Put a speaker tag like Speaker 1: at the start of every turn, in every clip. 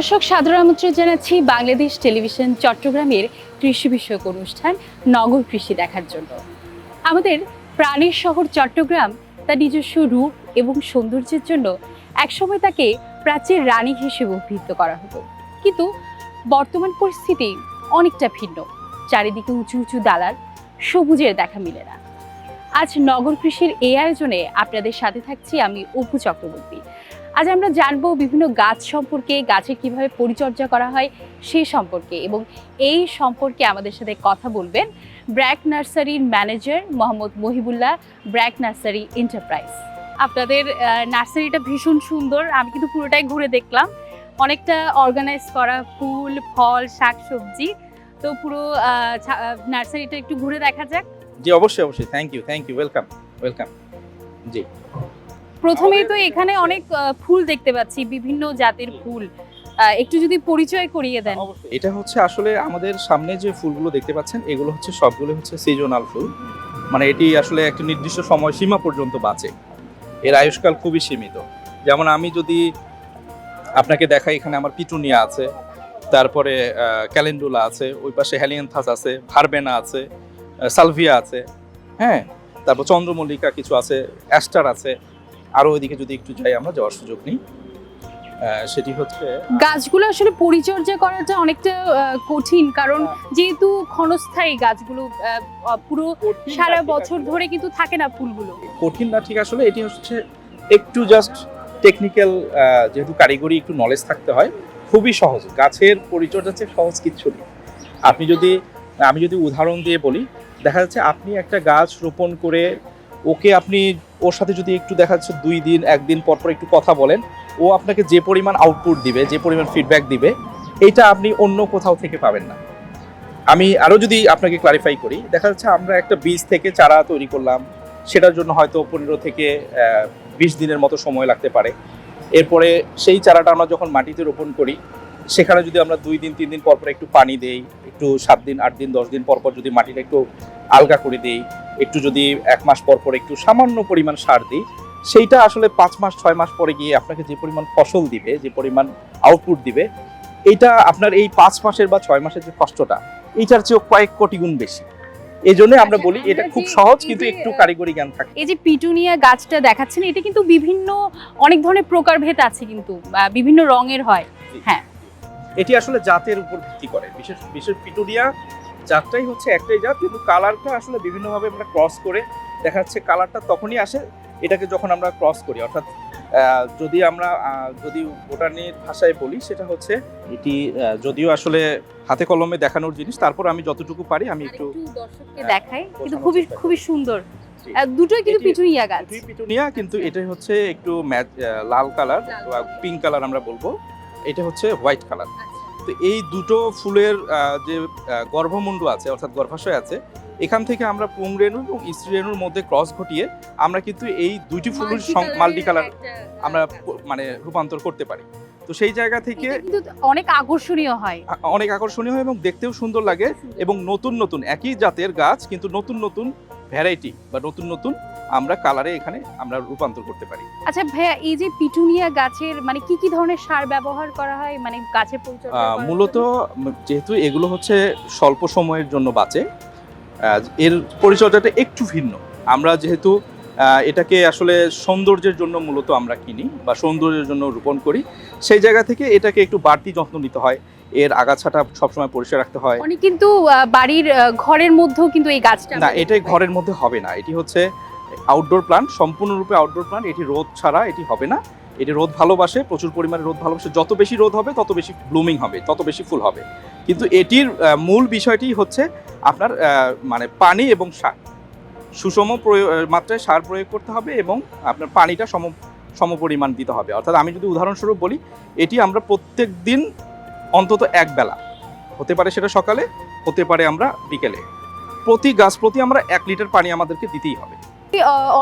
Speaker 1: দর্শক, সাধারণ আমন্ত্রণ জানাচ্ছি বাংলাদেশ টেলিভিশন চট্টগ্রামের কৃষি বিষয়ক অনুষ্ঠান নগর কৃষি দেখার জন্য। আমাদের প্রাণের শহর চট্টগ্রাম, তার নিজস্ব রূপ এবং সৌন্দর্যের জন্য একসময় তাকে প্রাচীর রানী হিসেবে অভিহিত করা হতো। কিন্তু বর্তমান পরিস্থিতি অনেকটা ভিন্ন। চারিদিকে উঁচু উঁচু দালার সবুজের দেখা মিলে না। আজ নগর কৃষির এই আয়োজনে আপনাদের সাথে থাকছি আমি অপু চক্রবর্তী। আজ আমরা জানব বিভিন্ন গাছ সম্পর্কে, গাছের কীভাবে পরিচর্যা করা হয় সেই সম্পর্কে এবং এই সম্পর্কে আমাদের সাথে কথা বলবেন ব্র্যাক নার্সারির manager Mohammad Mohibullah, BRAC nursery enterprise. আপনাদের নার্সারিটা ভীষণ সুন্দর, আমি কিন্তু পুরোটাই ঘুরে দেখলাম। অনেকটা অর্গানাইজ করা ফুল, ফল, শাকসবজি, তো পুরো নার্সারিটা একটু ঘুরে দেখা যাক।
Speaker 2: জি, অবশ্যই অবশ্যই। Thank you thank you welcome welcome জি।
Speaker 1: প্রথমেই তো এখানে অনেক ফুল দেখতে পাচ্ছি বিভিন্ন জাতের ফুল। একটু যদি পরিচয় করিয়ে দেন।
Speaker 2: এটা হচ্ছে আসলে আমাদের সামনে যে ফুলগুলো দেখতে পাচ্ছেন এগুলো হচ্ছে সবগুলো হচ্ছে সিজনাল ফুল। মানে এটি আসলে একটা নির্দিষ্ট সময় সীমা পর্যন্ত বাঁচে। এর আয়ুষ্কাল খুবই সীমিত। যেমন আমি যদি আপনাকে দেখাই এখানে আমার পিটুনিয়া আছে তারপরে ক্যালেন্ডুলা আছে ওই পাশে হ্যালিয়ানথাস আছে ভারবেনা আছে সালভিয়া আছে হ্যাঁ? তারপর চন্দ্রমল্লিকা কিছু আছে অ্যাস্টার আছে আরও ওইদিকে যদি একটু যাই আমরা যাওয়ার সুযোগ নিই। সেটি হচ্ছে
Speaker 1: গাছগুলো আসলে পরিচর্যা করাটা অনেকটা কঠিন কারণ যেহেতু ক্ষণস্থায়ী গাছগুলো পুরো সারা বছর ধরে কিন্তু থাকে না ফুলগুলো।
Speaker 2: কঠিন না ঠিক আসলে এটি হচ্ছে একটু জাস্ট টেকনিক্যাল যেহেতু কারিগরি একটু নলেজ থাকতে হয় খুবই সহজ। গাছের পরিচর্যা চেয়ে সহজ কিচ্ছু নেই। আপনি যদি আমি যদি উদাহরণ দিয়ে বলি দেখা যাচ্ছে আপনি একটা গাছ রোপণ করে ওকে আপনি ওর সাথে যদি একটু দেখা যাচ্ছে দুই দিন, একদিন পর পর একটু কথা বলেন, ও আপনাকে যে পরিমাণ আউটপুট দিবে, যে পরিমাণ ফিডব্যাক দিবে, এটা আপনি অন্য কোথাও থেকে পাবেন না। আমি আরও যদি আপনাকে ক্লারিফাই করি, দেখা যাচ্ছে আমরা একটা বীজ থেকে চারা তৈরি করলাম, সেটার জন্য হয়তো পনেরো থেকে বিশ দিনের মতো সময় লাগতে পারে। এরপরে সেই চারাটা আমরা যখন মাটিতে রোপণ করি সেখানে যদি আমরা দুই দিন তিন দিন পর পর একটু পানি দেই একটু সাত দিন আট দিন দশ দিন পর পর যদি মাটিটা একটু আলগা করে দেই একটু যদি এক মাস পর পর একটু সামান্য পরিমাণ সার দিই সেইটা আসলে পাঁচ মাস ছয় মাস পরে গিয়ে আপনাকে যে পরিমাণ ফসল দিবে যে পরিমাণ আউটপুট দিবে এটা আপনার এই পাঁচ মাসের বা ছয় মাসের যে কষ্টটা এইটার চেয়েও কয়েক কোটি গুণ বেশি। এই জন্য আমরা
Speaker 1: আচ্ছা,
Speaker 2: বলি এটা খুব সহজ কিন্তু একটু কারিগরি জ্ঞান থাকে।
Speaker 1: এই যে পিটুনিয়া গাছটা দেখাচ্ছেন এটা কিন্তু বিভিন্ন অনেক ধরনের প্রকারভেদ আছে কিন্তু বিভিন্ন রঙের হয়। হ্যাঁ।
Speaker 2: এটি আসলে জাতের উপর ভিত্তি করে। বিশেষ বিশেষ পিটুনিয়া জাতটাই হচ্ছে একটাই জাত কিন্তু কালারটা আসলে বিভিন্নভাবে আমরা ক্রস করে দেখা যাচ্ছে কালারটা তখনই আসে এটাকে যখন আমরা ক্রস করি। অর্থাৎ যদি আমরা যদি বোটানির ভাষায় বলি সেটা হচ্ছে এটি যদিও আসলে হাতে কলমে দেখানোর জিনিস তারপর আমি যতটুকু পারি আমি একটু
Speaker 1: দর্শককে দেখাই কিন্তু খুবই খুবই সুন্দর। দুটোই কিন্তু পিটুনিয়া গাছ।
Speaker 2: পিটুনিয়া কিন্তু এটাই হচ্ছে একটু লাল কালার পিঙ্ক কালার আমরা বলব। এটা হচ্ছে হোয়াইট কালার। তো এই দুটো ফুলের যে গর্ভমুণ্ড আছে অর্থাৎ গর্ভাশয় আছে এখান থেকে আমরা পুংরেণু এবং স্ত্রী রেণুর মধ্যে ক্রস ঘটিয়ে আমরা কিন্তু এই দুইটি ফুলের মাল্টি কালার আমরা মানে রূপান্তর করতে পারি। তো সেই জায়গা থেকে
Speaker 1: কিন্তু অনেক আকর্ষণীয় হয়।
Speaker 2: অনেক আকর্ষণীয় হয় এবং দেখতেও সুন্দর লাগে এবং নতুন নতুন একই জাতের গাছ কিন্তু নতুন নতুন ভ্যারাইটি বা নতুন নতুন আমরা কালারে এখানে আমরা রূপান্তর করতে পারি।
Speaker 1: আচ্ছা ভাইয়া এই যে পিটুনিয়া গাছের মানে কি কি ধরনের সার ব্যবহার করা হয়? মানে গাছের পরিচর্যা
Speaker 2: মূলত যেহেতু এগুলো হচ্ছে স্বল্প সময়ের জন্য বাঁচে এর পরিচর্যাটা একটু ভিন্ন। আমরা যেহেতু এটাকে আসলে সৌন্দর্যের জন্য মূলত আমরা কিনি বা সৌন্দর্যের জন্য রোপণ করি সেই জায়গা থেকে এটাকে একটু বাড়তি যত্ন নিতে হয়। এর আগাছাটা সবসময় পরিষ্কার রাখতে হয়।
Speaker 1: অনেক কিন্তু বাড়ির ঘরের মধ্যেও কিন্তু এই গাছটা
Speaker 2: না এটাই ঘরের মধ্যে হবে না। এটি হচ্ছে আউটডোর প্লান্ট সম্পূর্ণরূপে আউটডোর প্লান্ট এটি রোদ ছাড়া এটি হবে না। এটি রোদ ভালোবাসে প্রচুর পরিমাণে রোদ ভালোবাসে। যত বেশি রোদ হবে তত বেশি ব্লুমিং হবে তত বেশি ফুল হবে। কিন্তু এটির মূল বিষয়টি হচ্ছে আপনার মানে পানি এবং সার। সুষম মাত্রায় সার প্রয়োগ করতে হবে এবং আপনার পানিটা সম সমপরিমাণ দিতে হবে। অর্থাৎ আমি যদি উদাহরণস্বরূপ বলি এটি আমরা প্রত্যেক দিন অন্তত এক বেলা। হতে পারে সেটা সকালে হতে পারে আমরা বিকেলে। প্রতি গাছ প্রতি আমরা এক লিটার পানি আমাদেরকে দিতেই হবে।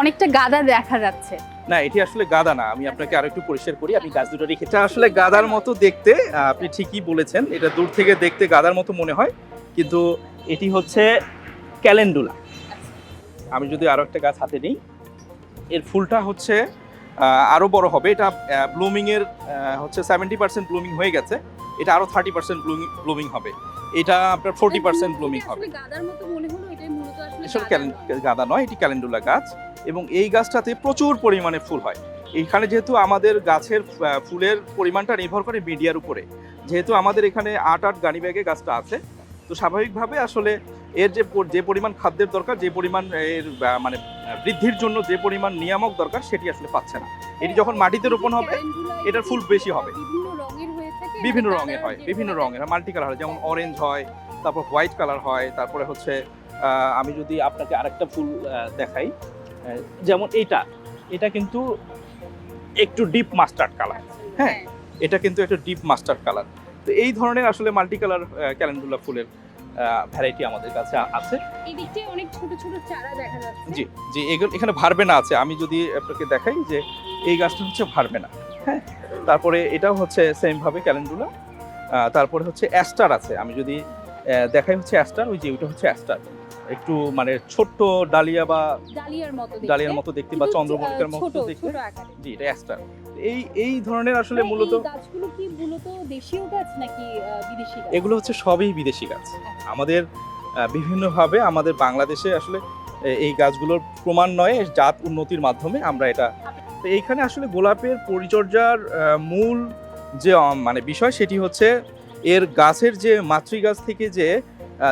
Speaker 1: অনেকটা গাদা দেখা যাচ্ছে।
Speaker 2: না এটি আসলে গাদা না। আমি আপনাকে আরও একটু পরিষ্কার করি আমি গাছ দুটো রেখে এটা আসলে গাদার মতো দেখতে আপনি ঠিকই বলেছেন। এটা দূর থেকে দেখতে গাদার মতো মনে হয়। কিন্তু এটি হচ্ছে ক্যালেন্ডুলা। আমি যদি আরও একটা গাছ হাতে নিই এর ফুলটা হচ্ছে আরও বড় হবে। এটা ব্লুমিং এর আহ, হচ্ছে সেভেন্টি পার্সেন্ট ব্লুমিং হয়ে গেছে। এটা আরও থার্টি পার্সেন্ট ব্লুমিং হবে। এটা আপনার ফোর্টি পার্সেন্ট ব্লুমিং হবে। এসব
Speaker 1: গাদা নয়।
Speaker 2: এটি ক্যালেন্ডুলা গাছ। এবং এই গাছটাতে প্রচুর পরিমাণে ফুল হয়। এইখানে যেহেতু আমাদের গাছের ফুলের পরিমাণটা নির্ভর করে মিডিয়ার উপরে। যেহেতু আমাদের এখানে আট আট গানি ব্যাগে গাছটা আছে তো স্বাভাবিকভাবে আসলে এর যে যে পরিমাণ খাদ্যের দরকার যে পরিমাণ এর মানে বৃদ্ধির জন্য যে পরিমাণ নিয়ামক দরকার সেটি আসলে পাচ্ছে না। এটি যখন মাটিতে রোপণ হবে এটার ফুল বেশি হবে।
Speaker 1: বিভিন্ন রঙের হয়ে
Speaker 2: বিভিন্ন রঙের মাল্টি কালার হয় যেমন অরেঞ্জ হয় তারপর হোয়াইট কালার হয় তারপরে হচ্ছে আমি যদি আপনাকে আরেকটা ফুল দেখাই যেমন এইটা এটা কিন্তু একটু ডিপ মাস্টার্ড কালার হ্যাঁ। এটা কিন্তু একটা ডিপ মাস্টার্ড কালার তো এই ধরনের আসলে মাল্টি কালার ক্যালেন্ডুলা ফুলের ভ্যারাইটি আমাদের কাছে আছে।
Speaker 1: অনেক ছোট ছোট চারা দেখা যাচ্ছে।
Speaker 2: জি জি এখানে ভারবেনা আছে। আমি যদি আপনাকে দেখাই যে এই গাছটা হচ্ছে ভারবেনা হ্যাঁ। তারপরে এটাও হচ্ছে সেম ভাবে ক্যালেন্ডুলা তারপরে হচ্ছে অ্যাস্টার আছে। আমি যদি দেখাই হচ্ছে অ্যাস্টার ওই যে ওইটা হচ্ছে অ্যাস্টার একটু মানে ছোট্ট ডালিয়া বা
Speaker 1: ডালিয়ার মতো দেখতে।
Speaker 2: ডালিয়ার মতো দেখতে বা চন্দ্রমল্লিকার মতো দেখতে। জি এটা অ্যাস্টার এই এই ধরনের আসলে মূলত
Speaker 1: গাছগুলো কি মূলত দেশীয় গাছ নাকি বিদেশি গাছ?
Speaker 2: এগুলো হচ্ছে সবই বিদেশি গাছ। আমাদের আহ, বিভিন্নভাবে আমাদের বাংলাদেশে আসলে এই গাছগুলোর ক্রমান্বয়ে জাত উন্নতির মাধ্যমে আমরা এটা তো এইখানে আসলে গোলাপের পরিচর্যার মূল যে মানে বিষয় সেটি হচ্ছে এর গাছের যে মাতৃগাছ থেকে যে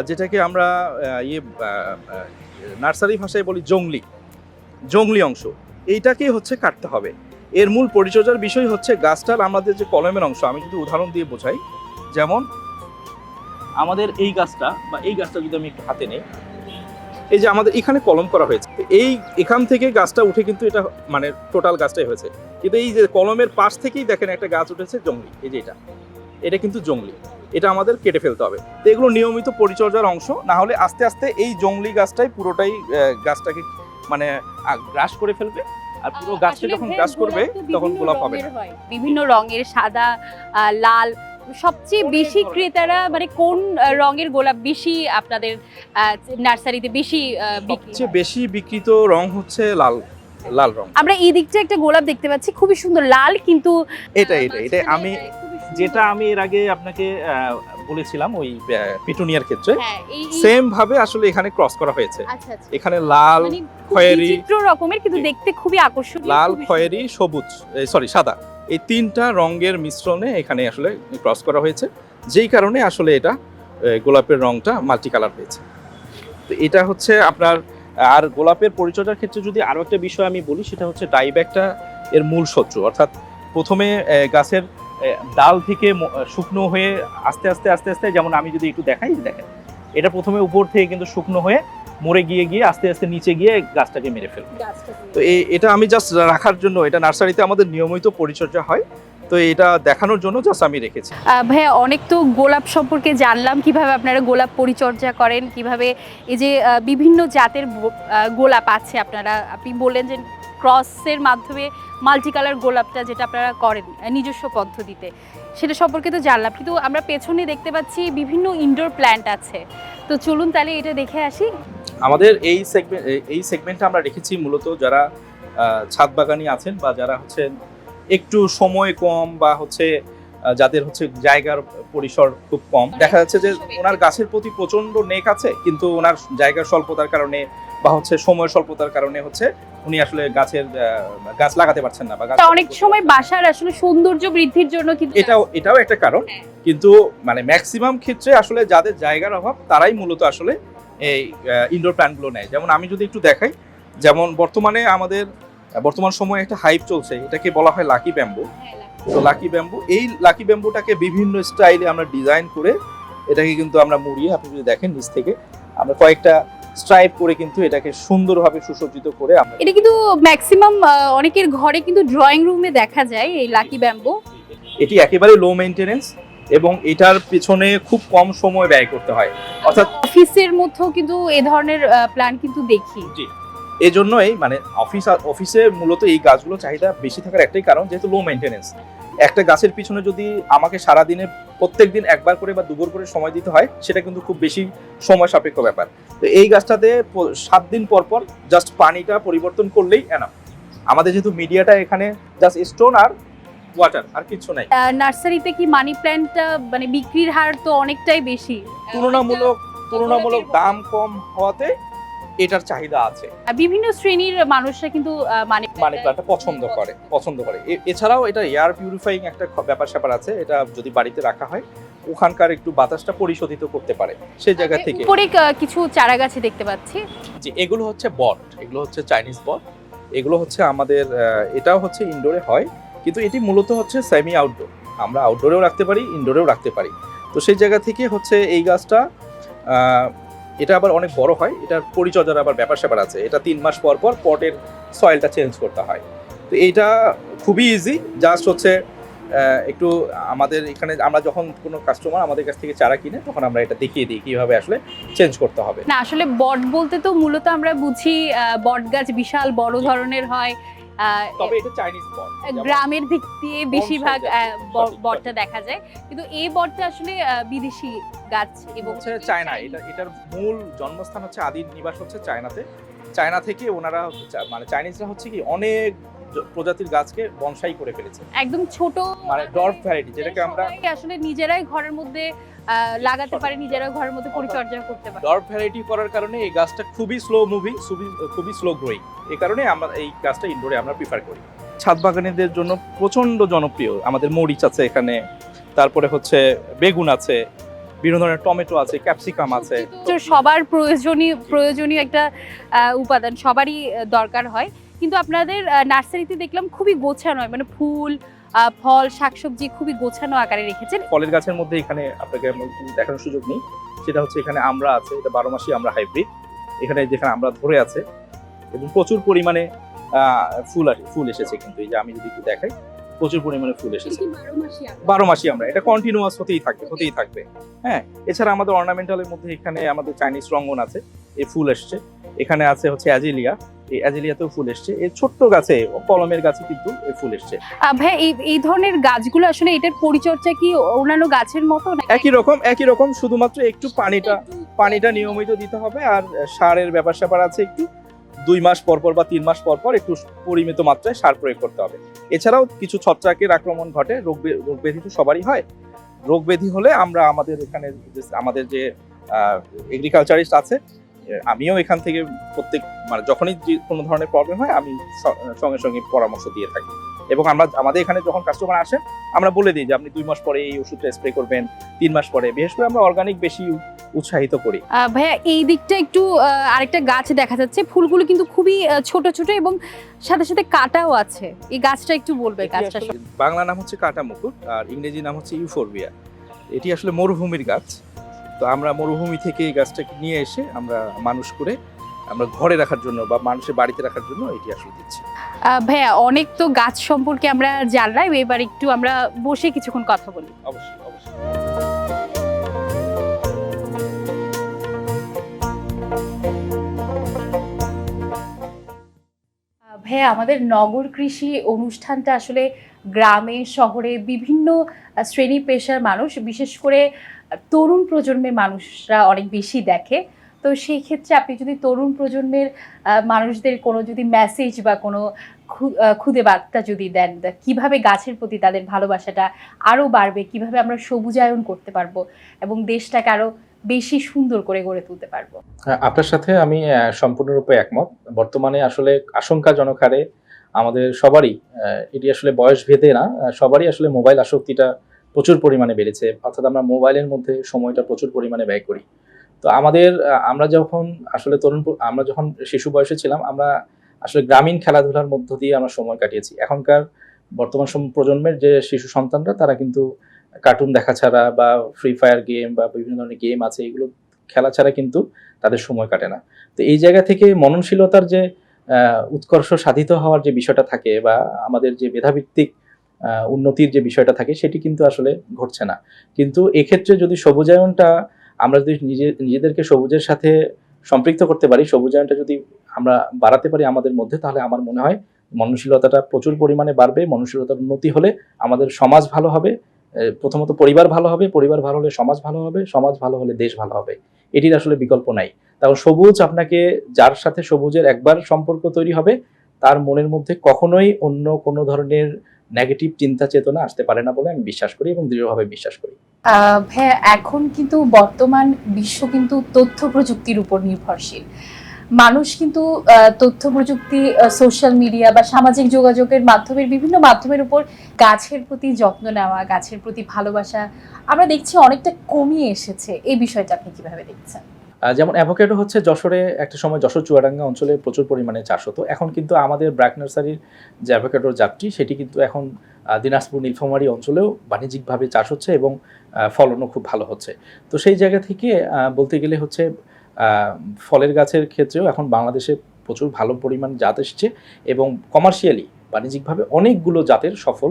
Speaker 2: যেটাকে আমরা ইয়ে নার্সারি ভাষায় বলি জংলি জংলি অংশ, এইটাকেই হচ্ছে কাটতে হবে। এর মূল পরিচর্যার বিষয় হচ্ছে গাছটার আমাদের যে কলমের অংশ, আমি যদি উদাহরণ দিয়ে বোঝাই। যেমন আমাদের এই গাছটা বা এই গাছটা যদি আমি একটু হাতে নেই এই যে আমাদের এখানে কলম করা হয়েছে এই এখান থেকে গাছটা উঠে কিন্তু এটা মানে টোটাল গাছটাই হয়েছে। কিন্তু এই যে কলমের পাশ থেকেই দেখেন একটা গাছ উঠেছে জঙ্গলি এই যে এটা। এটা কিন্তু জঙ্গলি এটা আমাদের কেটে ফেলতে হবে। তো এগুলো নিয়মিত পরিচর্যার অংশ না হলে আস্তে আস্তে এই জঙ্গলি গাছটাই পুরোটাই গাছটাকে মানে গ্রাস করে ফেলবে। আর পুরো গাছটা যখন গ্রাস করবে তখন গোলাপ হবে।
Speaker 1: বিভিন্ন রঙের সাদা লাল সবচেয়ে বেশি ক্রেতারা মানে কোন রঙের গোলাপ বেশি আপনাদের নার্সারিতে বেশি
Speaker 2: সবচেয়ে বেশি বিকৃত রং হচ্ছে লাল লাল রং।
Speaker 1: আমরা এই দিকটা একটা গোলাপ দেখতে পাচ্ছি খুবই সুন্দর লাল কিন্তু
Speaker 2: এটা এটা এটা আমি। যেটা আমি এর আগে আপনাকে আহ, বলেছিলাম ওই পিটুনিয়ার ক্ষেত্রে
Speaker 1: হ্যাঁ
Speaker 2: সেম ভাবে আসলে এখানে ক্রস করা হয়েছে।
Speaker 1: আচ্ছা আচ্ছা।
Speaker 2: এখানে লাল
Speaker 1: মানে
Speaker 2: খয়েরি,
Speaker 1: বিচিত্র রকমের কিন্তু দেখতে খুবই আকর্ষণীয়
Speaker 2: লাল খয়েরি সবুজ সরি সাদা। এই তিনটা রঙের মিশ্রণে এখানে আসলে ক্রস করা হয়েছে। যেই কারণে আসলে এটা গোলাপের রংটা মাল্টি কালার হয়েছে। তো এটা হচ্ছে আপনার, আর গোলাপের পরিচর্যার ক্ষেত্রে যদি আরও একটা বিষয় আমি বলি, সেটা হচ্ছে ডাইব্যাকটা এর মূল শত্রু। অর্থাৎ প্রথমে গাছের ডাল থেকে শুকনো হয়ে আস্তে আস্তে আস্তে আস্তে, যেমন আমি যদি একটু দেখাই, দেখেন, এটা প্রথমে উপর থেকে কিন্তু শুকনো হয়ে মরে গিয়ে গিয়ে আস্তে আস্তে নিচে গিয়ে গাছটাকে মেরে ফেলবে। তো এটা আমি জাস্ট রাখার জন্য এটা নার্সারিতে আমাদের নিয়মিত পরিচর্যা হয়। তো এটা দেখানোর জন্য জাস্ট আমি রেখেছি।
Speaker 1: ভাইয়া অনেক তো গোলাপ সম্পর্কে জানলাম কীভাবে আপনারা গোলাপ পরিচর্যা করেন কীভাবে এই যে বিভিন্ন জাতের গোলাপ আছে আপনারা আপনি বললেন যে ক্রসের মাধ্যমে মাল্টি কালার গোলাপটা যেটা আপনারা করেন নিজস্ব পদ্ধতিতে। সেটা সম্পর্কে তো জানলাম কিন্তু আমরা পেছনে দেখতে পাচ্ছি বিভিন্ন ইনডোর প্ল্যান্ট আছে। তো চলুন তাহলে এটা দেখে আসি।
Speaker 2: আমাদের এই সেগমেন্ট এই সেগমেন্টটা আমরা রেখেছি মূলত যারা ছাদ বাগানি আছেন বা যারা হচ্ছে একটু সময় কম বা হচ্ছে যাদের হচ্ছে জায়গার পরিসর খুব কম। দেখা যাচ্ছে যে ওনার গাছের প্রতি প্রচণ্ড নেক আছে কিন্তু ওনার জায়গার স্বল্পতার কারণে বা হচ্ছে সময় স্বল্পতার কারণে হচ্ছে উনি আসলে গাছের গাছ লাগাতে পারছেন না বা
Speaker 1: অনেক সময় বাসার আসলে সৌন্দর্য বৃদ্ধির জন্য কিন্তু
Speaker 2: এটাও এটাও একটা কারণ।
Speaker 1: হ্যাঁ।
Speaker 2: কিন্তু মানে ম্যাক্সিমাম ক্ষেত্রে আসলে যাদের জায়গার অভাব তারাই মূলত আসলে এই ইনডোর প্ল্যান্টগুলো নেয়। যেমন আমি যদি একটু দেখাই যেমন বর্তমানে আমাদের বর্তমান সময়ে একটা হাইপ চলছে এটাকে বলা হয় লাকি ব্যাম্বু তো লাকি ব্যাম্বু এই লাকি ব্যাম্বুটাকে বিভিন্ন স্টাইলে আমরা ডিজাইন করে এটাকে কিন্তু আমরা মুড়িয়ে আপনি যদি দেখেন নিচ থেকে আমরা কয়েকটা স্ট্রাইপ করে কিন্তু এটাকে সুন্দরভাবে সুসজ্জিত করে আমরা
Speaker 1: এটা কিন্তু ম্যাক্সিমাম অনেকের ঘরে কিন্তু ড্রয়িং রুমে দেখা যায় এই লাকি ব্যাম্বু
Speaker 2: এটি একেবারে লো মেইনটেনেন্স এবং এটার পিছনে খুব কম সময় ব্যয় করতে হয়। অর্থাৎ
Speaker 1: অফিসের মধ্যেও কিন্তু এ ধরনের প্ল্যান কিন্তু দেখি।
Speaker 2: এজন্যই মানে অফিস অফিসে মূলত এই গাছগুলো চাহিদা বেশি থাকার একটাই কারণ যেহেতু লো মেইনটেনেন্স একটা গাছের পিছনে যদি আমাকে সারা দিনে প্রত্যেক দিন একবার করে বা দুবার করে সময় দিতে হয় সেটা কিন্তু খুব বেশি সময় সাপেক্ষ ব্যাপার। তো এই গাছটাতে সাত দিন পর পর জাস্ট পানিটা পরিবর্তন করলেই এনাফ আমাদের যেহেতু মিডিয়াটা এখানে জাস্ট স্টোন আর ওয়াটার আর কিছু নাই।
Speaker 1: নার্সারিতে কি মানি প্ল্যান্টটা মানে বিক্রির হার তো অনেকটাই বেশি?
Speaker 2: তুলনামূলক তুলনামূলক দাম কম হওয়াতে এটার চাহিদা আছে।
Speaker 1: বিভিন্ন শ্রেণির মানুষরা কিন্তু মানি
Speaker 2: মানি প্লান্টটা পছন্দ করে পছন্দ করে। এছাড়াও এটা এয়ার পিউরিফাইং একটা ব্যাপার স্যাপার আছে এটা যদি বাড়িতে রাখা হয় ওখানকার একটু বাতাসটা পরিশোধিত করতে পারে সেই জায়গা থেকে।
Speaker 1: উপরে কিছু চারা গাছে দেখতে পাচ্ছি।
Speaker 2: যে এগুলো হচ্ছে বট এগুলো হচ্ছে চাইনিজ বট এগুলো হচ্ছে আমাদের এটাও হচ্ছে ইনডোরে হয় কিন্তু এটি মূলত হচ্ছে সেমি আউটডোর আমরা আউটডোরেও রাখতে পারি ইনডোরেও রাখতে পারি। তো সেই জায়গা থেকে হচ্ছে এই গাছটা এটা আবার অনেক বড় হয়, এটার পরিচর্যার আবার ব্যাপার স্যাপার আছে। এটা তিন মাস পর পর পটের সয়েলটা চেঞ্জ করতে হয়। তো এইটা খুবই ইজি জাস্ট হচ্ছে একটু আমাদের এখানে, আমরা যখন কোনো কাস্টমার আমাদের কাছ থেকে চারা কিনে, তখন আমরা এটা দেখিয়ে দিই কীভাবে আসলে চেঞ্জ করতে হবে।
Speaker 1: না, আসলে বট বলতে তো মূলত আমরা বুঝি বট গাছ বিশাল, বড় ধরনের হয়।
Speaker 2: তবে এটা চাইনিজ বট।
Speaker 1: গ্রামের দিক দিয়ে বেশিরভাগ বটটা দেখা যায়। কিন্তু এই বটটা আসলে বিদেশি গাছ এবং
Speaker 2: চায়না এটা এটার মূল জন্মস্থান হচ্ছে আদি নিবাস হচ্ছে চায়নাতে চায়না থেকে ওনারা মানে চাইনিজরা হচ্ছে কি অনেক প্রজাতির গাছকে বনসাই করে ফেলেছে।
Speaker 1: একদম ছোট
Speaker 2: মানে ডর্ফ ভ্যারাইটি যেটাকে আমরা
Speaker 1: আসলে নিজেরাই ঘরের মধ্যে লাগাতে পারে নিজেরাই ঘরের মধ্যে পরিচর্যা করতে পারে।
Speaker 2: ডর্ফ ভ্যারাইটি করার কারণে এই গাছটা খুবই স্লো মুভিং খুবই স্লো গ্রোয়িং এই কারণে আমরা এই গাছটা ইনডোরে আমরা প্রিফার করি। ছাদ বাগানীদের জন্য প্রচণ্ড জনপ্রিয়। আমাদের মরিচ আছে এখানে তারপরে হচ্ছে বেগুন আছে বিভিন্ন ধরনের টমেটো আছে ক্যাপসিকাম আছে।
Speaker 1: সবার প্রয়োজনীয় প্রয়োজনীয় একটা উপাদান সবারই দরকার হয়। কিন্তু আপনাদের নার্সারিতে দেখলাম খুবই গোছানো হয় মানে ফুল ফল শাকসবজি খুবই গোছানো আকারে রেখেছেন।
Speaker 2: ফলের গাছের মধ্যে এখানে আপনাকে দেখানোর সুযোগ নেই। সেটা হচ্ছে এখানে আমরা আছে এটা বারো মাসি আমরা হাইব্রিড এখানে যেখানে আমরা ধরে আছে এবং প্রচুর পরিমাণে আহ, ফুল আসে ফুল এসেছে কিন্তু এই যে আমি যদি একটু দেখাই প্রচুর পরিমাণে ফুল এসেছে। বারো মাসই আমরা। এটা কন্টিনিউয়াস হতেই থাকবে হতেই থাকবে। হ্যাঁ এছাড়া আমাদের অর্নামেন্টালের মধ্যে এখানে আমাদের চাইনিজ রঙ্গন আছে এই ফুল এসছে। এখানে আছে হচ্ছে অ্যাজিলিয়া এই অ্যাজিলিয়াতেও ফুল এসছে। এই ছোট্ট গাছে কলমের গাছে কিন্তু ফুল এসছে।
Speaker 1: ভাইয়া এই এই ধরনের গাছগুলো আসলে এটার পরিচর্যা কি অন্যান্য গাছের মতো
Speaker 2: একই রকম একই রকম শুধুমাত্র একটু পানিটা পানিটা নিয়মিত দিতে হবে আর সারের ব্যাপার স্যাপার আছে একটু। দুই মাস পর পর বা তিন মাস পর পর একটু পরিমিত মাত্রায় সার প্রয়োগ করতে হবে। এছাড়াও কিছু ছত্রাকের আক্রমণ ঘটে রোগ রোগ ব্যাধি তো সবারই হয়। রোগ ব্যাধি হলে আমরা আমাদের এখানে আমাদের যে এগ্রিকালচারিস্ট আছে আমিও এখান থেকে প্রত্যেক মানে যখনই যে কোনো ধরনের প্রবলেম হয় আমি সঙ্গে সঙ্গে পরামর্শ দিয়ে থাকি। এবং আমরা আমাদের এখানে যখন কাস্টমার আসেন আমরা বলে দিই যে আপনি দুই মাস পরে এই ওষুধটা স্প্রে করবেন তিন মাস পরে। বিশেষ করে আমরা অর্গানিক বেশি উৎসাহিত করি।
Speaker 1: আহ, ভাইয়া এই দিকটা একটু আহ, আরেকটা গাছ দেখা যাচ্ছে। ফুলগুলো কিন্তু খুবই ছোট ছোট এবং সাথে সাথে কাটাও আছে। এই গাছটা একটু বলবে গাছটা
Speaker 2: বাংলা নাম হচ্ছে কাটা মুকুট আর ইংরেজি নাম হচ্ছে ইউফোরবিয়া এটি আসলে মরুভূমির গাছ। তো আমরা মরুভূমি থেকে এই গাছটাকে নিয়ে এসে আমরা মানুষ করে আমরা ঘরে রাখার জন্য বা মানুষের বাড়িতে রাখার জন্য এটি আসলে দিচ্ছি।
Speaker 1: ভাইয়া অনেক তো গাছ সম্পর্কে আমরা জানলাম এবার একটু আমরা বসে কিছুক্ষণ কথা বলি।
Speaker 2: অবশ্যই অবশ্যই।
Speaker 1: ভাইয়া আমাদের নগর কৃষি অনুষ্ঠানটা আসলে গ্রামে শহরে বিভিন্ন শ্রেণি পেশার মানুষ বিশেষ করে তরুণ প্রজন্মের মানুষরা অনেক বেশি দেখে। তো সেই ক্ষেত্রে আপনি যদি তরুণ প্রজন্মের মানুষদের কোনো যদি মেসেজ বা কোনো খুদে বার্তা যদি দেন কীভাবে গাছের প্রতি তাদের ভালোবাসাটা আরও বাড়বে, কীভাবে আমরা সবুজায়ন করতে পারব এবং দেশটাকে আরও বেশি সুন্দর করে গড়ে তুলতে পারব?
Speaker 3: আপনার সাথে আমি সম্পূর্ণরূপে একমত। বর্তমানে আসলে আশঙ্কাজনক হারে আমাদের সবারই এটি আসলে বয়স ভেদে না সবারই আসলে মোবাইল আসক্তিটা প্রচুর পরিমাণে বেড়েছে, অর্থাৎ আমরা মোবাইলের মধ্যে সময়টা প্রচুর পরিমাণে ব্যয় করি। তো আমাদের আমরা যখন আসলে তরুণ আমরা যখন শিশু বয়সে ছিলাম, আমরা আসলে গ্রামীণ খেলাধুলার মধ্য দিয়ে আমরা সময় কাটিয়েছি। এখনকার বর্তমান প্রজন্মের যে শিশু সন্তানরা, তারা কিন্তু কার্টুন দেখা ছাড়া বা ফ্রি ফায়ার গেম বা বিভিন্ন ধরনের গেম আছে, এগুলো খেলা ছাড়া কিন্তু তাদের সময় কাটে না। তো এই জায়গা থেকে মননশীলতার যে উৎকর্ষ সাধিত হওয়ার যে বিষয়টা থাকে বা আমাদের যে মেধাভিত্তিক উন্নতির যে বিষয়টা থাকে সেটি কিন্তু আসলে ঘটছে না। কিন্তু এক্ষেত্রে যদি সবুজায়নটা আমরা যদি নিজে, নিজেদেরকে সবুজের সাথে সম্পৃক্ত করতে পারি, সবুজায়নটা যদি আমরা বাড়াতে পারি আমাদের মধ্যে, তাহলে আমার মনে হয় মননশীলতাটা প্রচুর পরিমাণে বাড়বে, মননশীলতার উন্নতি হলে আমাদের সমাজ ভালো হবে প্রথমত পরিবার ভালো হবে, পরিবার ভালো হলে সমাজ ভালো হবে, সমাজ ভালো হলে দেশ ভালো হবে। এটির আসলে বিকল্প নাই। তাও সবুজ আপনাকে যার সাথে সবুজের একবার সম্পর্ক তৈরি হবে,
Speaker 2: তার মনের মধ্যে কখনোই অন্য কোনো ধরনের নেগেটিভ চিন্তা চেতনা আসতে পারে না বলে আমি বিশ্বাস করি এবং দৃঢ়ভাবে বিশ্বাস করি।
Speaker 1: ভাইয়া, এখন কিন্তু বর্তমান বিশ্ব কিন্তু তথ্য প্রযুক্তির উপর নির্ভরশীল। মানুষ কিন্তু তথ্য প্রযুক্তি সোশ্যাল মিডিয়া বা সামাজিক যোগাযোগের মাধ্যমের বিভিন্ন মাধ্যমের উপর গাছের প্রতি যত্ন নেওয়া, গাছের প্রতি ভালোবাসা, আমরা দেখছি অনেকটা কমিয়ে এসেছে। এই বিষয়টা আপনি কীভাবে দেখছেন?
Speaker 2: যেমন অ্যাভোকেডো হচ্ছে যশোরে, একটা সময় যশোর চুয়াডাঙ্গা অঞ্চলে প্রচুর পরিমাণে চাষ হতো। এখন কিন্তু আমাদের ব্র্যাক নার্সারির যে অ্যাভোকেডোর জাতটি, সেটি কিন্তু এখন দিনাজপুর নীলফামারী অঞ্চলেও বাণিজ্যিকভাবে চাষ হচ্ছে এবং ফলনও খুব ভালো হচ্ছে। তো সেই জায়গা থেকে বলতে গেলে হচ্ছে ফলের গাছের ক্ষেত্রেও এখন বাংলাদেশে প্রচুর ভালো পরিমাণ জাত এসছে এবং কমার্শিয়ালি বাণিজ্যিকভাবে অনেকগুলো জাতের সফল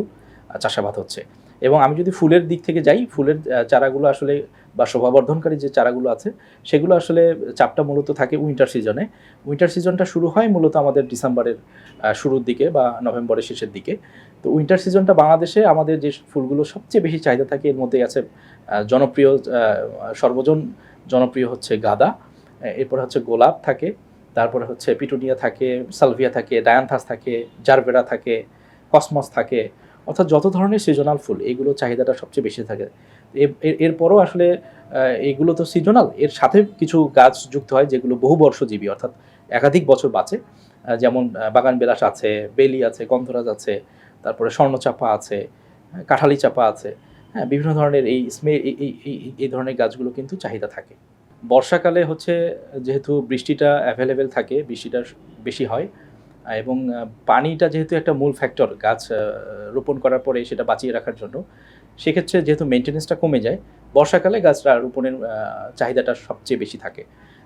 Speaker 2: চাষাবাদ হচ্ছে। এবং আমি যদি ফুলের দিক থেকে যাই, ফুলের চারাগুলো আসলে বা শোভাবর্ধনকারী যে চারাগুলো আছে, সেগুলো আসলে চাপটা মূলত থাকে উইন্টার সিজনে উইন্টার সিজনটা শুরু হয় মূলত আমাদের ডিসেম্বরের শুরুর দিকে বা নভেম্বরের শেষের দিকে। তো উইন্টার সিজনটা বাংলাদেশে আমাদের যে ফুলগুলো সবচেয়ে বেশি চাহিদা থাকে, এর মধ্যে আছে জনপ্রিয় সর্বজন জনপ্রিয় হচ্ছে গাঁদা এরপরে হচ্ছে গোলাপ থাকে, তারপরে হচ্ছে পিটুনিয়া থাকে, সালভিয়া থাকে, ডায়ান্থাস থাকে, জারবেরা থাকে, কসমস থাকে, অর্থাৎ যত ধরনের সিজনাল ফুল, এগুলো চাহিদাটা সবচেয়ে বেশি থাকে। এরপরও আসলে এগুলো তো সিজনাল। এর সাথে কিছু গাছ যুক্ত হয় যেগুলো বহু বর্ষজীবী অর্থাৎ একাধিক বছর বাঁচে। যেমন বাগান বিলাস আছে, বেলি আছে, গন্ধরাজ আছে, তারপরে স্বর্ণচাপা আছে কাঁঠালি চাপা আছে। হ্যাঁ বিভিন্ন ধরনের এই স্মে এই ধরনের গাছগুলো কিন্তু চাহিদা থাকে। বর্ষাকালে হচ্ছে, যেহেতু বৃষ্টিটা অ্যাভেলেবেল থাকে, বৃষ্টিটা বেশি হয় এবং পানিটা যেহেতু একটা মূল ফ্যাক্টর গাছ রোপণ করার পরে সেটা বাঁচিয়ে রাখার জন্য সেক্ষেত্রে যেহেতু মেনটেনেন্সটা কমে যায়, বর্ষাকালে গাছটা রোপণের চাহিদাটা সবচেয়ে বেশি থাকে।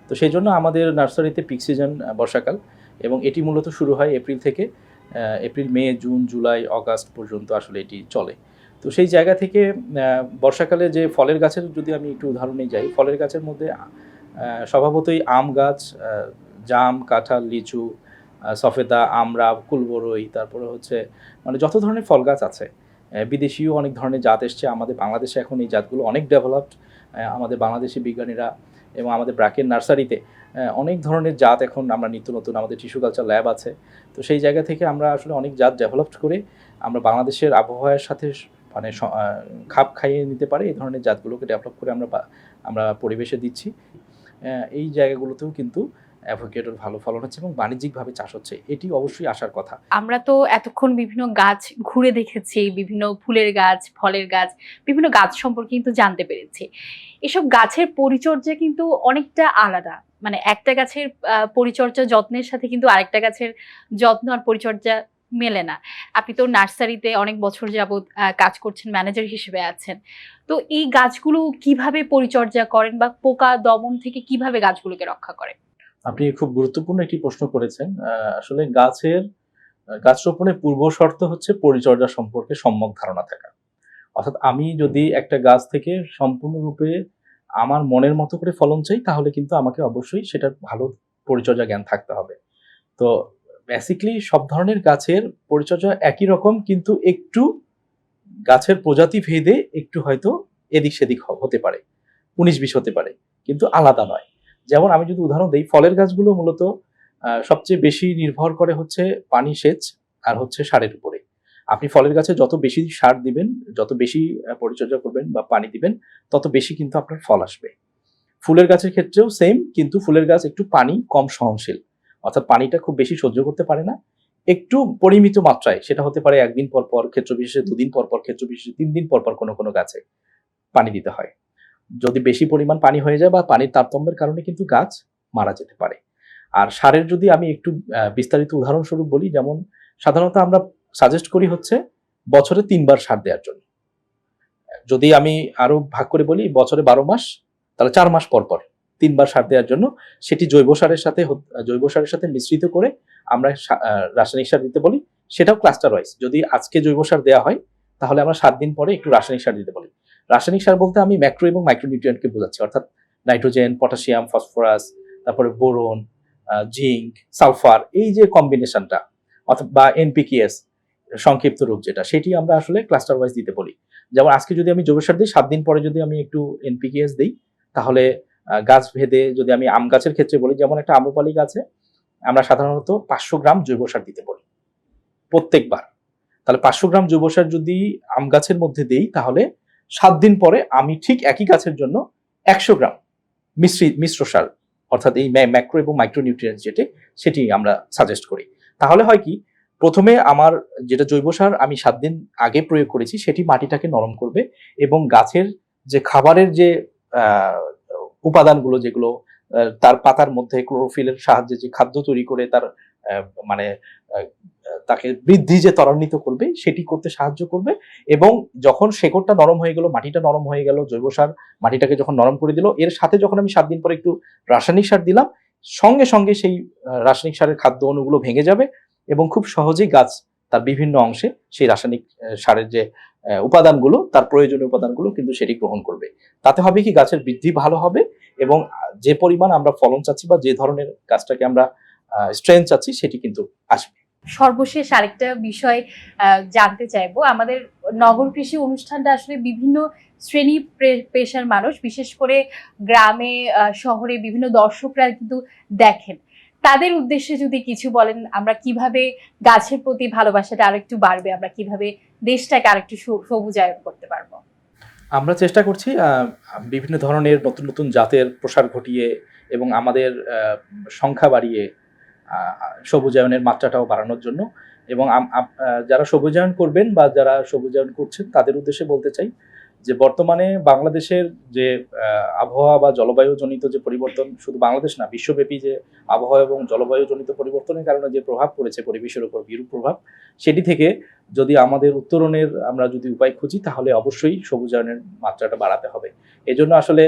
Speaker 2: তো সেই জন্য আমাদের নার্সারিতে পিক সিজন বর্ষাকাল এবং এটি মূলত শুরু হয় এপ্রিল থেকে April May June July August পর্যন্ত আসলে এটি চলে। তো সেই জায়গা থেকে বর্ষাকালে যে ফলের গাছের যদি আমি একটু উদাহরণে যাই, ফলের গাছের মধ্যে স্বভাবতই আম গাছ জাম, কাঁঠাল, লিচু সফেদা, আমড়া, কুলবরই, তারপরে হচ্ছে মানে যত ধরনের ফল গাছ আছে বিদেশিও অনেক ধরনের জাত এসছে। আমাদের বাংলাদেশে এখন এই জাতগুলো অনেক ডেভেলপড আমাদের বাংলাদেশি বিজ্ঞানীরা এবং আমাদের ব্রাকের নার্সারিতে অনেক ধরনের জাত এখন আমরা নিত্য নতুন আমাদের টিস্যু কালচার ল্যাব আছে। তো সেই জায়গা থেকে আমরা আসলে অনেক জাত ডেভেলপড করে আমরা বাংলাদেশের আবহাওয়ার সাথে মানে খাপ খাইয়ে নিতে পারে, এই ধরনের জাতগুলোকে ডেভেলপ করে আমরা আমরা পরিবেশে দিচ্ছি। এই জায়গাগুলোতেও কিন্তু অ্যাভোকেডোর ভালো ফলন হচ্ছে এবং বাণিজ্যিকভাবে চাষ হচ্ছে এটি অবশ্যই আসার কথা।
Speaker 1: আমরা তো এতক্ষণ বিভিন্ন গাছ ঘুরে দেখেছি বিভিন্ন ফুলের গাছ ফলের গাছ বিভিন্ন গাছ সম্পর্কে কিন্তু জানতে পেরেছি। এসব গাছের পরিচর্যা কিন্তু অনেকটা আলাদা। মানে একটা গাছের পরিচর্যা যত্নের সাথে কিন্তু আরেকটা গাছের যত্ন আর পরিচর্যা মেলে না। আপনি তো নার্সারিতে অনেক বছর আহ, কাজ করছেন ম্যানেজার হিসেবে আছেন। তো এই গাছগুলো কীভাবে পরিচর্যা করেন বা পোকা দমন থেকে কীভাবে গাছগুলোকে রক্ষা করেন?
Speaker 2: আপনি খুব গুরুত্বপূর্ণ একটি প্রশ্ন করেছেন। আসলে গাছের, গাছ রোপণের পূর্ব শর্ত হচ্ছে পরিচর্যা সম্পর্কে সম্যক ধারণা থাকা। অর্থাৎ আমি যদি একটা গাছ থেকে সম্পূর্ণরূপে আমার মনের মতো করে ফলন চাই, তাহলে কিন্তু আমাকে অবশ্যই সেটার ভালো পরিচর্যা জ্ঞান থাকতে হবে। তো বেসিক্যালি সব ধরনের গাছের পরিচর্যা একই রকম, কিন্তু একটু গাছের প্রজাতি ভেদে একটু হয়তো এদিক সেদিক হতে পারে। উনিশ বিশ হতে পারে, কিন্তু আলাদা নয়। যেমন আমি যদি উদাহরণ দিই, ফলের গাছগুলো মূলত সবচেয়ে বেশি নির্ভর করে হচ্ছে পানি সেচ আর হচ্ছে সারের উপরে। আপনি ফলের গাছে যত বেশি সার দিবেন, যত বেশি পরিচর্যা করবেন বা পানি দিবেন, তত বেশি কিন্তু আপনার ফল আসবে। ফুলের গাছের ক্ষেত্রেও সেম কিন্তু ফুলের গাছ একটু পানি কম সহনশীল। অর্থাৎ পানিটা খুব বেশি সহ্য করতে পারে না। একটু পরিমিত মাত্রায়, সেটা হতে পারে একদিন পর পর ক্ষেত্র বিশেষে দুদিন পর পর ক্ষেত্র বিশেষে তিন দিন পর পর কোনো কোনো গাছে পানি দিতে হয়। যদি বেশি পরিমাণ পানি হয়ে যায় বা পানির তারতম্যের কারণে কিন্তু গাছ মারা যেতে পারে। আর সারের যদি আমি একটু বিস্তারিত উদাহরণস্বরূপ বলি, যেমন সাধারণত আমরা সাজেস্ট করি হচ্ছে বছরে তিনবার সার দেওয়ার জন্য। যদি আমি আরও ভাগ করে বলি, বছরে বারো মাস, তাহলে চার মাস পর পর তিনবার সার দেওয়ার জন্য সেটি জৈব সারের সাথে জৈব সারের সাথে মিশ্রিত করে আমরা রাসায়নিক সার দিতে বলি, সেটাও ক্লাস্টার ওয়াইজ যদি আজকে জৈব সার দেওয়া হয়, তাহলে আমরা সাত দিন পরে একটু রাসায়নিক সার দিতে বলি। রাসায়নিক সার বলতে আমি ম্যাক্রো এবং মাইক্রোনিউট্রিয়েন্টকে বোঝাচ্ছি, অর্থাৎ নাইট্রোজেন, পটাশিয়াম, ফসফরাস, তারপরে বোরন জিঙ্ক, সালফার, এই যে কম্বিনেশনটা অথবা বা এনপিকেএস, সংক্ষিপ্ত রূপ যেটা, সেটি আমরা আসলে ক্লাস্টার ওয়াইজ দিতে বলি। যেমন আজকে যদি আমি জৈব সার দিই, সাত দিন পরে যদি আমি একটু এনপিকেএস দিই, তাহলে গাছ ভেদে যদি আমি আম গাছের ক্ষেত্রে বলি, যেমন একটা আম্রপালি গাছে, আমরা সাধারণত পাঁচশো গ্রাম জৈব সার দিতে বলি, প্রত্যেকবার। তাহলে পাঁচশো গ্রাম জৈব সার যদি আম গাছের মধ্যে দিই, তাহলে সাত দিন পরে আমি ঠিক একই গাছের জন্য একশো গ্রাম মিশ্রি, মিশ্র সার, অর্থাৎ এই ম্যাক্রো এবং মাইক্রো নিউট্রিয়েন্টস যেটি, সেটি আমরা সাজেস্ট করি। তাহলে হয় কি, প্রথমে আমার যেটা জৈব সার আমি সাত দিন আগে প্রয়োগ করেছি, সেটি মাটিটাকে নরম করবে এবং গাছের যে খাবারের যে উপাদানগুলো যেগুলো তার পাতার মধ্যে ক্লোরোফিলের সাহায্যে যে খাদ্য তৈরি করে তার মানে তাকে বৃদ্ধি যে ত্বরান্বিত করবে, সেটি করতে সাহায্য করবে এবং যখন শেকড়টা নরম হয়ে গেল, মাটিটা নরম হয়ে গেল, জৈব সার মাটিটাকে যখন নরম করে দিল, এর সাথে যখন আমি সাত দিন পরে একটু রাসায়নিক সার দিলাম, সঙ্গে সঙ্গে সেই রাসায়নিক সারের খাদ্য অণুগুলো ভেঙে যাবে এবং খুব সহজেই গাছ তার বিভিন্ন অংশে সেই রাসায়নিক সারের যে উপাদানগুলো, তার প্রয়োজনীয় উপাদানগুলো কিন্তু সেটি গ্রহণ করবে। তাতে হবে কি, গাছের বৃদ্ধি ভালো হবে এবং যে পরিমাণ আমরা ফলন চাচ্ছি বা যে ধরনের গাছটাকে আমরা স্ট্রেংথ চাচ্ছি সেটি কিন্তু আসবে।
Speaker 1: সর্বশেষ আরেকটা বিষয় জানতে চাইব। আমাদের নগর কৃষি অনুষ্ঠানটা আসলে বিভিন্ন শ্রেণি পেশার মানুষ বিশেষ করে গ্রামে শহরে বিভিন্ন দর্শকরা কিন্তু দেখেন। তাদের উদ্দেশ্যে যদি কিছু বলেন আমরা কীভাবে গাছের প্রতি ভালোবাসাটা আরেকটু বাড়বে আমরা কীভাবে দেশটাকে আরেকটু সবুজায়ন করতে পারব?
Speaker 2: আমরা চেষ্টা করছি বিভিন্ন ধরনের নতুন নতুন জাতের প্রসার ঘটিয়ে এবং আমাদের সংখ্যা বাড়িয়ে সবুজায়নের মাত্রাটাও বাড়ানোর জন্য। এবং যারা সবুজায়ন করবেন বা যারা সবুজায়ন করছেন, তাদের উদ্দেশ্যে বলতে চাই যে বর্তমানে বাংলাদেশের যে আবহাওয়া বা জলবায়ু জনিত যে পরিবর্তন, শুধু বাংলাদেশ না, বিশ্বব্যাপী যে আবহাওয়া এবং জলবায়ু জনিত পরিবর্তনের কারণে যে প্রভাব পড়েছে, পরিবেশের উপর বিরূপ প্রভাব, সেটি থেকে যদি আমাদের উত্তরণের আমরা যদি উপায় খুঁজি, তাহলে অবশ্যই সবুজায়নের মাত্রাটা বাড়াতে হবে। এজন্য আসলে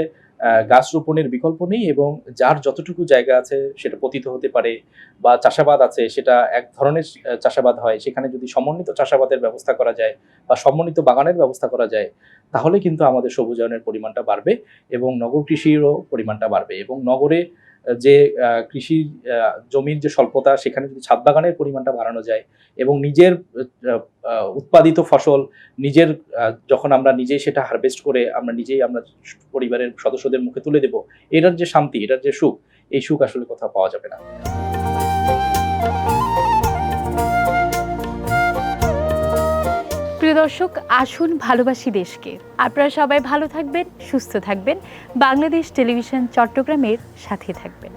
Speaker 2: গাছ রোপণের বিকল্প নেই এবং যার যতটুকু জায়গা আছে সেটা পতিত হতে পারে বা চাষাবাদ আছে, সেটা এক ধরনের চাষাবাদ হয়। সেখানে যদি সমন্বিত চাষাবাদের ব্যবস্থা করা যায় বা সমন্বিত বাগানের ব্যবস্থা করা যায়, তাহলে কিন্তু আমাদের সবুজায়নের পরিমাণটা বাড়বে এবং নগর কৃষিরও পরিমাণটা বাড়বে এবং নগরে যে কৃষি জমির যে স্বল্পতা, সেখানে যদি ছাদ বাগানের পরিমাণটা বাড়ানো যায় এবং নিজের উৎপাদিত ফসল নিজের যখন আমরা নিজেই সেটা হারভেস্ট করে আমরা নিজেই আমরা পরিবারের সদস্যদের মুখে তুলে দেব, এটার যে শান্তি, এটার যে সুখ, এই সুখ আসলে কোথাও পাওয়া যাবে না।
Speaker 1: প্রিয় দর্শক, আসুন ভালোবাসি দেশকে। আপনারা সবাই ভালো থাকবেন, সুস্থ থাকবেন। বাংলাদেশ টেলিভিশন চট্টগ্রামের সাথে থাকবেন।